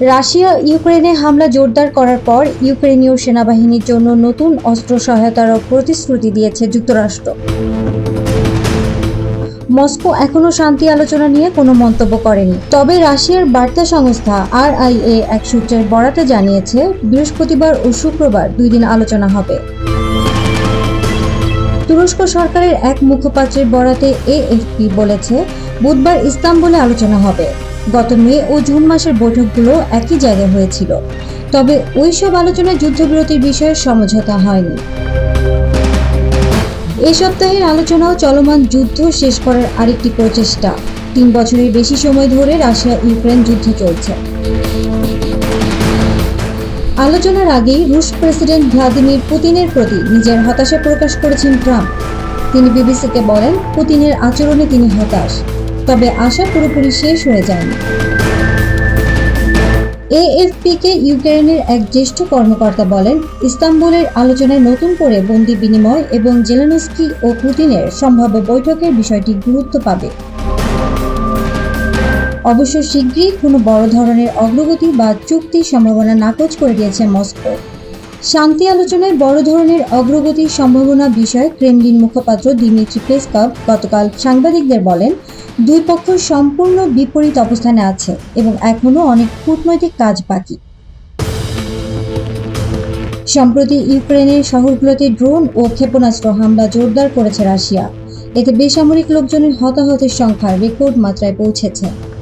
Russia ইউক্রেনে হামলা জোরদার করার পর ইউক্রেনীয় সেনাবাহিনীর জন্য নতুন অস্ত্র সহায়তারও প্রতিশ্রুতি দিয়েছে যুক্তরাষ্ট্র। মস্কো এখনও শান্তি আলোচনা নিয়ে কোনো মন্তব্য করেনি। তবে রাশিয়ার বার্তা সংস্থা আরআইএ এক সূত্রের বরাতে জানিয়েছে, বৃহস্পতিবার ও শুক্রবার দুই দিন আলোচনা হবে। তুরস্ক সরকারের এক মুখপাত্রের বরাতে এএফপি বলেছে, বুধবার ইস্তাম্বুলে আলোচনা হবে। গত মে ও জুন মাসের বৈঠকগুলো একই জায়গায় হয়েছিল। তবে ওই সব আলোচনায় যুদ্ধবিরতির বিষয়ে সমঝোতা হয়নি। এই সপ্তাহের আলোচনাও চলমান যুদ্ধ শেষ করার আরেকটি প্রচেষ্টা। তিন বছরের বেশি সময় ধরে রাশিয়া ইউক্রেন যুদ্ধ চলছে। আলোচনার আগেই রুশ প্রেসিডেন্ট ভ্লাদিমির পুতিনের প্রতি নিজের হতাশা প্রকাশ করেছেন ট্রাম্প। তিনি বিবিসিকে বলেন, পুতিনের আচরণে তিনি হতাশ। তবে আশা পুরোপুরি শেষ হয়ে যায়নি। এএফপিকে ইউক্রেনের এক জ্যেষ্ঠ কর্মকর্তা বলেন, ইস্তাম্বুলের আলোচনায় নতুন করে বন্দি বিনিময় এবং জেলেনস্কি ও পুতিনের সম্ভাব্য বৈঠকের বিষয়টি গুরুত্ব পাবে। অবশ্য শীঘ্রই কোনো বড় ধরনের অগ্রগতি বা চুক্তির সম্ভাবনা নাকচ করে দিয়েছে মস্কো। শান্তি আলোচনায় বড় ধরনের অগ্রগতির সম্ভাবনা বিষয়ে ক্রেমলিন মুখপাত্র দিমিত্রি পেসকভ গতকাল সাংবাদিকদের বলেন দুই পক্ষ সম্পূর্ণ বিপরীত অবস্থানে আছে এবং এখনও অনেক কূটনৈতিক কাজ বাকি। সম্প্রতি ইউক্রেনের শহরগুলোতে ড্রোন ও ক্ষেপণাস্ত্র হামলা জোরদার করেছে রাশিয়া। এতে বেসামরিক লোকজনের হতাহতের সংখ্যা রেকর্ড মাত্রায় পৌঁছেছে।